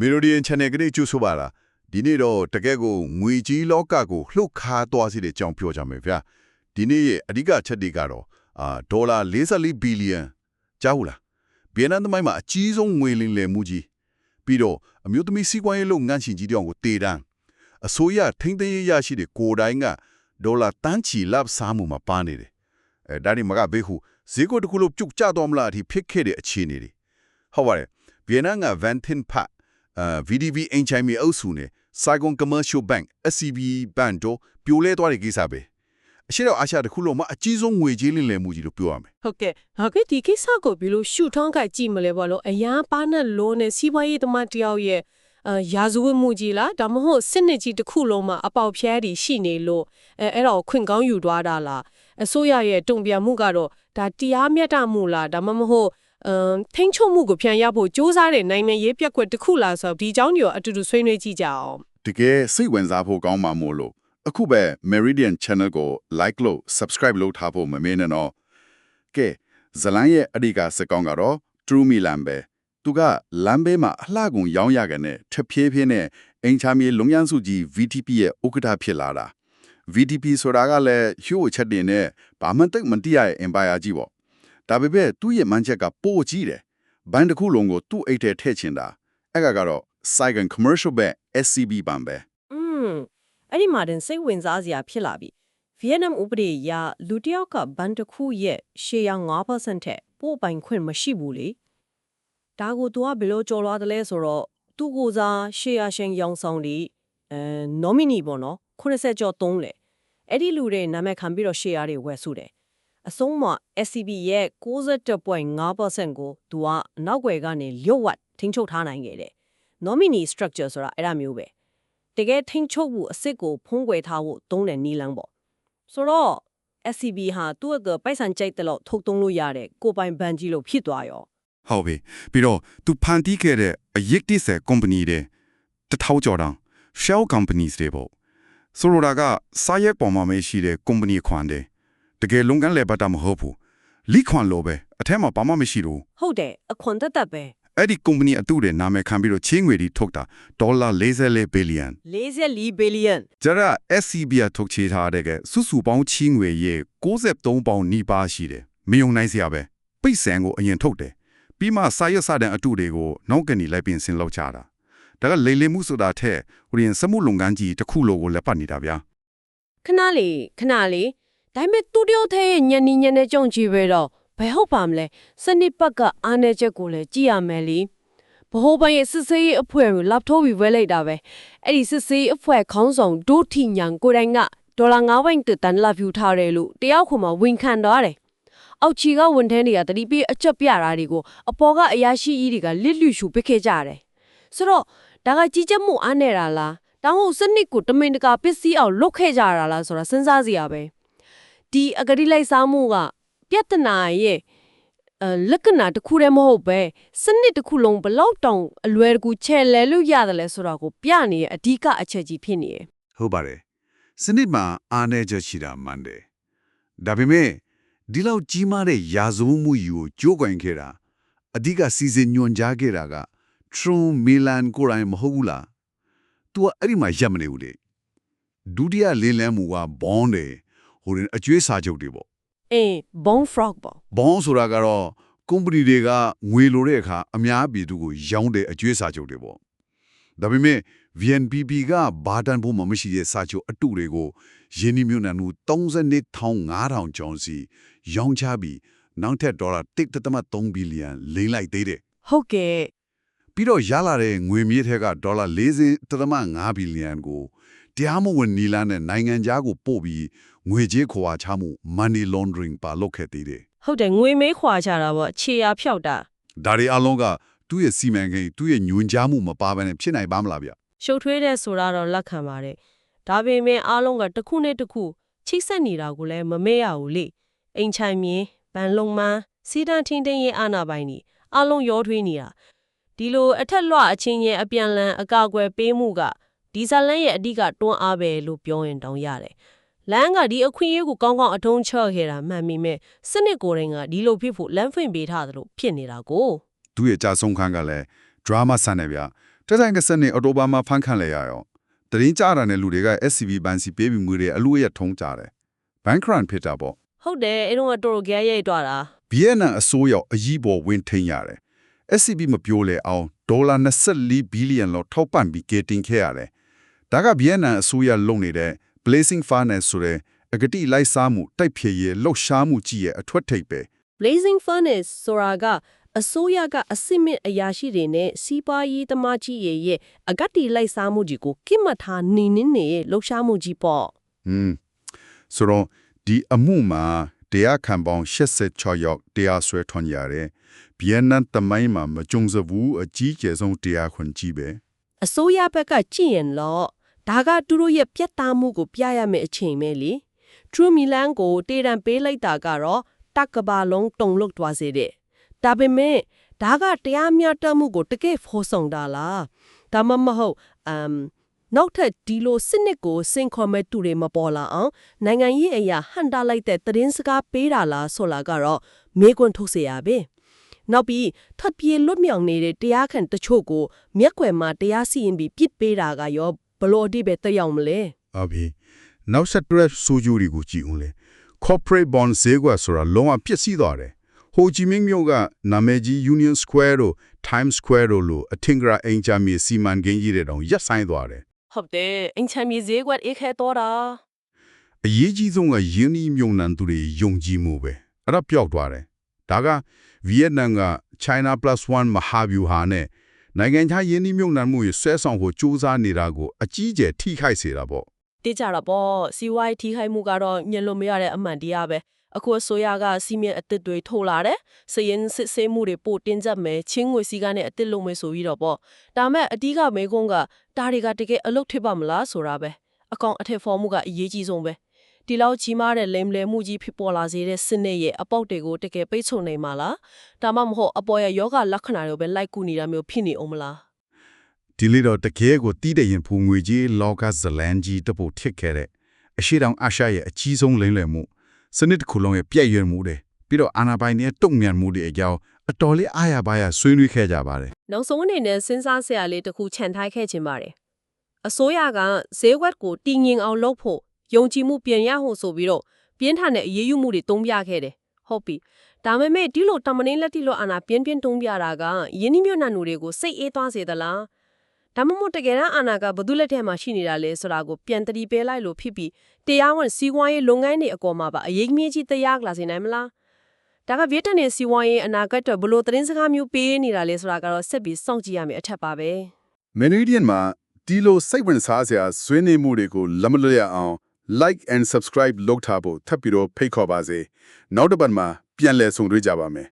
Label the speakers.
Speaker 1: Meridian Channel ကနေကြိုဆိုပါလားဒီနေ့တော့တကယ်ကိုငွေကြီးလောကကိုလှုပ်ခါသွားစေတဲ့အကြောင်းပြောကြမယ်ဗျာဒီနေ့ရဲ့အဓိကချက်တွေကတော့အာဒေါ်လာ44ဘီလီယံကြားဘူးလားဗီယက်နမ်သမိုင်းမှာအကြီးဆုံးငွေလင်လယ်မှုကြီးပြီးတော့အမျိုးသမီးစီးပွားရေးလုပ်ငန်းရှင်ကြီးတောင်ကိုတေတန်းအစိုးရထိန်းသိမ်းရေးရရှိတဲ့ကိုယ်တိုင်ကဒေါ်လာတန်းချီလပ်စားမှုမှာပါနေတယ်အဲဒါဒီမကဘေးဟုဈေးကွက်တစ်ခုလုံးပြုတ်ကျသွားမလားအထိဖြစ်ခဲ့တဲ့အခြေအနေတွေဟုတ်ပါတယ်ဗီယက်နမ်က Van Thien Phat အာ VDV အင်ချိုင်မီအုပ်စုနဲ့ Saigon Commercial Bank SCB ဘဏ်တို့ပြိုလဲသွားတဲ့ကိစ္စပဲအရှိတော့အာရှတစ်ခုလုံးမှာအကြီးဆုံးငွေကြေးလင်းလည်မှုကြီးလို့ပြောရမယ်
Speaker 2: ဟုတ်ကဲ့ဟာကဲဒီကိစ္စကိုဘယ်လိုရှုထောင်းကကြည့်မလဲဘောလို့အရာပါနဲ့လုံးနဲ့စီးပွားရေးသမားတယောက်ရဲ့အာရာဇဝတ်မှုကြီးလားဒါမှမဟုတ်စစ်နစ်ကြီးတစ်ခုလုံးမှာအပေါက်ဖြဲတွေရှိနေလို့အဲအဲ့တော့ခွင့်ကောင်းယူသွားတာလားအစိုးရရဲ့တုံ့ပြန်မှုကတော့ဒါတရားမျှတမှုလားဒါမှမဟုတ် အမ်ထိန်းချုပ်မှုကိုပြန်ရဖို့စ조사တဲ့နိုင်ငံရေးပြက်ကွက်တစ်ခုလားဆိုတော့ဒီအကြောင်းတွေကိုအတူတူဆွေးနွေးကြည့်ကြအောင်
Speaker 1: တကယ်စိတ်ဝင်စားဖို့ကောင်းမှာမို့လို့အခုပဲ Meridian Channel ကို like လို့ subscribe လုပ်ထားဖို့မမေ့နဲ့တော့ကဲဇလန်ရဲ့အဓိကစကောင်းကတော့ True Milan ပဲသူကလမ်းဘေးမှာအလှကုန်ရောင်းရကန်နဲ့ထဖြည်းဖြည်းနဲ့အင်ချာမီလုံရန်းစုကြီး VTP ရဲ့ဥက္ကဋ္ဌဖြစ်လာတာ VTP ဆိုတာကလည်းဟျို့ချက်တင်နဲ့ဘာမှတိတ်မတိရရဲ့ empire ကြီးပေါ့ ဒါပေမဲ့သူ့ရဲ့မန်းချက်ကပို့ကြီးတယ်ဘန်တစ်ခုလုံးကိုသူ့အိတ်ထဲထည့်ချင်တာအဲ့ကကတော့ Saigon Commercial Bank SCB ဘန်ပဲ
Speaker 2: อืมအဲ့ဒီမှာတင်စိတ်ဝင်စားစရာဖြစ်လာပြီဗီယက်နမ်ဥပဒေအရလူတစ်ယောက်ကဘန်တစ်ခုရဲ့ရှေ့ရ9%ထက်ပို့ပိုင်ခွင့်မရှိဘူးလေဒါကို तू ကဘယ်လိုကြော်လွားတယ်လဲဆိုတော့သူ့ကိုယ်စားရှေ့ရရှင်ရောင်ဆောင်ဒီအဲ nominee ပေါ့နော်80ကျော်3လေအဲ့ဒီလူတွေနာမည်ခံပြီးတော့ရှေ့ရတွေဝယ်စုတယ် အဆုံးမှာ SCB ရဲ့61.5%ကို तू ကနောက်ွယ်ကနေလျှို့ဝှက်ထိန်းချုပ်ထားနိုင်ခဲ့တယ် nominee structure ဆိုတာအဲ့ဒါမျိုးပဲတကယ်ထိန်းချုပ်မှုအစ်စ်ကိုဖုံးကွယ်ထားဖို့သုံးတဲ့နီလန်းပေါ့ဆိုတော့ SCB ဟာသူ့အကပိုက်ဆံကြိုက်တဲ့လို့ထုတ်သုံးလို့ရတဲ့ကိုပိုင်ဘဏ်ကြီးလို့ဖြစ်သွားရော
Speaker 3: ဟုတ်ပြီပြီးတော့သူဖန်တီးခဲ့တဲ့အယက်တိဆယ် company တွေတထောက်ကျော်တောင် shell companies တွေပေါ့ဆိုလိုတာကစာရက်ပေါ်မှာမရှိတဲ့ company ခွန်တယ် တကယ်လုံကန်လေပတ်တာမဟုတ်ဘူးလိခွန်လိုပဲအထက်မှာဘာမှမရှိတော့
Speaker 2: ဟုတ်တယ်အခွန်သက်သက်ပဲ
Speaker 3: အဲ့ဒီ company အတူတွေနာမည်ခံပြီးတော့ချင်းငွေတွေထုတ်တာဒေါ်လာ44 billion
Speaker 2: 44 billion
Speaker 3: ကျရ SCB ကထုတ်ချေထားတဲ့ကစုစုပေါင်းချင်းငွေရဲ့63ပေါင်နီးပါးရှိတယ်မယုံနိုင်စရာပဲပိတ်ဆန်ကိုအရင်ထုတ်တယ်ပြီးမှစာရွက်စာတမ်းအတူတွေကိုနောက်ကနေလိုက်ပြင်ဆင်လောက်ချတာဒါကလေလေမှုဆိုတာထက်ဟိုရင်စမှုလုပ်ငန်းကြီးတစ်ခုလိုကိုလက်ပတ်နေတာဗျာ
Speaker 2: ခဏလေးခဏလေး ဒါပေမဲ့သူတယောက်တည်းရဲ့ညနေညနေကြုံကြည့်ပဲတော့ဘယ်ဟုတ်ပါမလဲစနစ်ပတ်ကအားနေချက်ကိုလည်းကြည့်ရမယ်လीဘဟိုဘန်ရဲ့စစ်စေးရေးအဖွဲ့ကို laptop ပြီးဝဲလိုက်တာပဲအဲ့ဒီစစ်စေးရေးအဖွဲ့ခေါင်းဆောင်ဒိုထီညံကိုယ်တိုင်ကဒေါ်လာ9ဘိုင်တန်လာဖြူထားတယ်လို့တယောက်ခွန်မှာဝန်ခံသွားတယ်အောက်ချီကဝန်ထမ်းတွေကတတိပိအချက်ပြတာတွေကိုအပေါ်ကအရာရှိကြီးတွေကလစ်လူရှူပစ်ခဲ့ကြတယ်ဆိုတော့ဒါကကြီးကြပ်မှုအားနေတာလားတောင်းဟုတ်စနစ်ကိုတမင်တကာပစ္စည်းအောင်လုတ်ခဲ့ကြတာလားဆိုတာစဉ်းစားစရာပဲ ဒီအဂတိလိုက်စားမှုကပြဿနာရဲ့အဲလက္ခဏာတစ်ခုတည်းမဟုတ်ပဲစနစ်တစ်ခုလုံးဘလောက်တောင်အလွယ်တကူချဲ့လဲလို့ရတယ်လဲဆိုတာကိုပြနေရဲ့အဓိကအချက်ကြီးဖြစ်နေရဲ့
Speaker 4: ဟုတ်ပါတယ်စနစ်မှာအားနည်းချက်ရှိတာမှန်တယ်ဒါပေမဲ့ဒီလောက်ကြီးမားတဲ့ရာဇဝမှုယူကိုကြိုးကွင်ခဲ့တာအဓိကစီစဉ်ညွန်ကြားခဲ့တာကထရွန်မီလန်ကိုယ်တိုင်မဟုတ်ဘူးလား तू ကအဲ့ဒီမှာရပ်မနေဘူးလေဒုတိယလင်းလန်းမှုကဘွန်တယ် ဟိုရင်အကျွေးစာချုပ်တွေပေါ့
Speaker 2: အေး bone frog ပေါ့
Speaker 4: ဘွန်ဆိုတာကတော့ကုမ္ပဏီတွေကငွေလိုတဲ့အခါအများပြည်သူကိုရောင်းတဲ့အကျွေးစာချုပ်တွေပေါ့ဒါပေမဲ့ VNPP ကဘာတန်ဖို့မှမရှိတဲ့စာချုပ်အတုတွေကိုယင်းဒီမြို့နယ်မှု32,500ကျော်စီရောင်းချပြီးနောက်ထပ်ဒေါ်လာ1.3ဘီလီယံလိမ့်လိုက်သေးတယ်
Speaker 2: ဟုတ်ကဲ့
Speaker 4: ပြီးတော့ရလာတဲ့ငွေမြေထက်ကဒေါ်လာ40.5ဘီလီယံကို တရားမဝင်နီလာနဲ့နိုင်ငံခြားကိုပို့ပြီးငွေကြေးခွာချမှု money laundering ပါလုပ်ခဲ့သေးတယ်
Speaker 2: ဟုတ်တယ်ငွေမေးခွာချတာပေါ့ခြေရာဖြောက်တာ။
Speaker 4: ဒါတွေအလုံးကသူ့ရဲ့စီမံကိန်းသူ့ရဲ့ညွန်ကြားမှုမပါဘဲနဲ့ဖြစ်နိုင်ပါမလားဗျ
Speaker 2: ရှုပ်ထွေးတဲ့ဆိုတာတော့လက်ခံပါတယ်ဒါပေမဲ့အားလုံးကတစ်ခုနဲ့တစ်ခုချိတ်ဆက်နေတာကိုလည်းမမေ့ရဘူးလေအိမ်ချိုင်မြင်ဗန်လုံမန်းစီတန်ထင်းတင်းရဲ့အာနာပိုင်နေအားလုံးရောထွေးနေတာဒီလိုအထက်လွှအချင်းရဲ့အပြန်လန်အကာအကွယ်ပေးမှုက ဒီဇာလန်ရဲ့အဓိကတွန်းအားပဲလို့ပြောရင်တောင်ရတယ်လမ်းကဒီအခွင့်အရေးကိုကောင်းကောင်းအထုံးချခဲ့တာမှန်မိမဲ့စနစ်ကိုယ်တိုင်ကဒီလိုဖြစ်ဖို့လမ်းဖွင့်ပေးထားသလိုဖြစ်နေတာကို။
Speaker 4: သူ့ရဲ့ကြာဆုံးခန်းကလည်း drama ဆန်နေဗျ။ထ
Speaker 3: တက်တိုင်ကစနေအော်တိုဘာမှာဖန်ခံလဲရအောင်တရင်ကြတာနဲ့လူတွေက SCB ဘန်စီပေးပြီးငွေတွေအလူရထုံးကြတယ်ဘန်ခရန်ဖြစ်တာပေါ့
Speaker 2: ဟုတ်တယ်အဲ့တော့တော်တော်ကြရဲတွားတာ
Speaker 3: ဗီယက်နမ်အစိုးရအကြီးပေါ်ဝင်ထိန်ရတယ် SCB မပြောလေအောင်ဒေါ်လာ24ဘီလီယံလောက်ထောက်ပံ့ပြီးကတင်ခဲ့ရတယ် ဒါကဗီယက်နမ်အစိုးရလုပ်နေတဲ့ Blazing Furnace ဆိုတဲ့အကတိလိုက်စားမှုတိုက်ဖြည့်ရေးလှုပ်ရှားမှုကြီးရဲ့အထွတ်ထိပ်ပဲ
Speaker 2: blazing furnace ဆိုတာကအစိုးရကအစစ်မစ်အရာရှိတွေနဲ့စီးပွားရေးသမားကြီးရဲ့ရဲ့အကတိလိုက်စားမှုကြီးကိုကိမတ်ထားနေနေနေရဲ့လှုပ်ရှားမှုကြီးပေါ့
Speaker 3: ဟွန်းဆိုတော့ဒီအမှုမှာတရားခံပေါင်း86ယောက်တရားစွဲထွန်ရတယ်ဗီယက်နမ်တမိုင်းမှာမကြုံစဘူးအကြီးကျယ်ဆုံးတရားခွင်ကြီးပဲ
Speaker 2: အစိုးရဘက်ကကြည့်ရင်တော့ ဒါကသူတို့ရဲ့ပြတ်သားမှုကိုပြရမယ့်အချိန်ပဲလေ True Milan ကိုတေတံပေးလိုက်တာကတော့တက်ကဘာလုံးတုံလုတ်သွားစေတဲ့ဒါပေမဲ့ဒါကတရားမျှတမှုကိုတကယ်ဖော်ဆောင်တာလားဒါမှမဟုတ်အမ်နောက်ထပ်ဒီလိုစနစ်ကိုစင်ခေါ်မဲ့သူတွေမပေါ်လာအောင်နိုင်ငံရေးအရာဟန်တာလိုက်တဲ့သတင်းစကားပေးတာလားဆိုလာကတော့မေးခွန်းထုတ်เสียရပဲနောက်ပြီးထပ်ပြေလွတ်မြောက်နေတဲ့တရားခံတချို့ကိုမျက်ကွယ်မှာတရားစီရင်ပြီးပြစ်ပေးတာကရော ဘလို့အတိပဲတက်ရောက်မလဲ
Speaker 3: အဘီနောက်ဆက်တွဲဆိုဂျူရီကိုကြည့်ဦးလေ corporate bond ဈေးကွက်ဆိုတာလုံးဝပြည့်စည်သွားတယ်ဟိုဂျီမင်းမြို့ကနာမည်ကြီး Union Square တို့ Times Square တို့လိုအထင်ကရအင်ချာမီစီမန်ကိန်းကြီးတွေတောင်ရက်ဆိုင်သွားတယ်
Speaker 2: ဟုတ်တယ်အင်ချမ်းမြေဈေးကွက်အေးခဲတော့တာ
Speaker 3: အရေးကြီးဆုံးကယင်းဒီမြုံနံသူတွေယုံကြည်မှုပဲအဲ့ဒါပျောက်သွားတယ်ဒါကဗီယက်နမ်က China +1 မဟာဗျူဟာနဲ့ နိုင်ငံခြားယင်းဒီမြုံနံမှုရဲ့ဆွဲဆောင်ဖို့စူးစမ်းနေတာကိုအကြီးကျယ်ထိခိုက်စေတာပေါ့
Speaker 2: တိကျတာပေါ့စီဝိုင်းထိခိုက်မှုကတော့ညှလို့မရတဲ့အမှန်တရားပဲအခုအစိုးရကစီမံအသစ်တွေထုတ်လာတယ်စရင်စစ်ဆေးမှုတွေပိုတင်ကြမယ်ချင်းငွေစီကနေအသစ်လုပ်မယ်ဆိုပြီးတော့ပေါ့ဒါမဲ့အတီးကမေကုန်းကဒါတွေကတကယ်အလုပ်ထစ်ပါမလားဆိုတာပဲအကောင်အထက်ဖော်မှုကအရေးကြီးဆုံးပဲ ဒီလောက်ကြီးမားတဲ့လိမ်လည်မှုကြီးဖြစ်ပေါ်လာစေတဲ့စနစ်ရဲ့အပေါက်တွေကိုတကယ်ပိတ်ဆို့နိုင်မှာလားဒါမှမဟုတ်အပေါ်ရဲ့ယောဂလက္ခဏာတွေပဲလိုက်ကူနေတာမျိုးဖြစ်နေအောင်မလား
Speaker 3: ဒီလိုတော့တကယ်ကိုတီးတဲ့ရင်ဖူငွေကြီးလောကဇလန်ကြီးတပုတ်ထစ်ခဲ့တဲ့အရှိတောင်အာရှရဲ့အကြီးဆုံးလိမ့်လည်မှုစနစ်တစ်ခုလုံးရဲ့ပြည့်ရွံ့မှုတွေပြီးတော့အာနာပိုင်ရဲ့တုံ့ပြန်မှုတွေအကြောင်းအတော်လေးအားရပါရဆွေးနွေးခဲ့ကြပါတယ်
Speaker 2: နောက်ဆုံးအနေနဲ့စဉ်းစားစရာလေးတစ်ခုခြံထားခဲ့ခြင်းပါတယ်အစိုးရကဈေးကွက်ကိုတည်ငြိမ်အောင်လုပ်ဖို့ ယုံကြည်မှုပြန်ရဖို့ဆိုပြီးတော့ပြင်းထန်တဲ့အရေးယူမှုတွေတုံးပြခဲ့တယ်ဟုတ်ပြီဒါပေမဲ့ဒီလိုတမန်လေးလက်တီလိုအာနာပြင်းပြင်းတုံးပြတာကယင်းနှမြနန်လူတွေကိုစိတ်အေးသွားစေသလားဒါမှမဟုတ်တကယ်တမ်းအာနာကဘသူလက်ထက်မှာရှိနေတာလဲဆိုတာကိုပြန်တတိပေးလိုက်လို့ဖြစ်ပြီးတရားဝင်စီးပွားရေးလုပ်ငန်းတွေအကောမှာပါအရေးကြီးကြီးတရားလာစေနိုင်မလားဒါကဗီယက်နမ်နဲ့စီးပွားရေးအနာဂတ်တော့ဘလို့သတင်းစကားမျိုးပေးနေတာလဲဆိုတာကတော့ဆက်ပြီးစောင့်ကြည့်ရမယ်အထက်ပါပဲ
Speaker 5: Meridian မှာဒီလိုစိတ်ဝင်စားစရာဆွေးနွေးမှုတွေကိုလက်မလွတ်ရအောင် like and subscribe လုပ်ထားဖို့ထပ်ပြီးတော့ဖိတ်ခေါ်ပါစေနောက်တစ်ပတ်မှာပြန်လည်ဆုံတွေ့ကြပါမယ်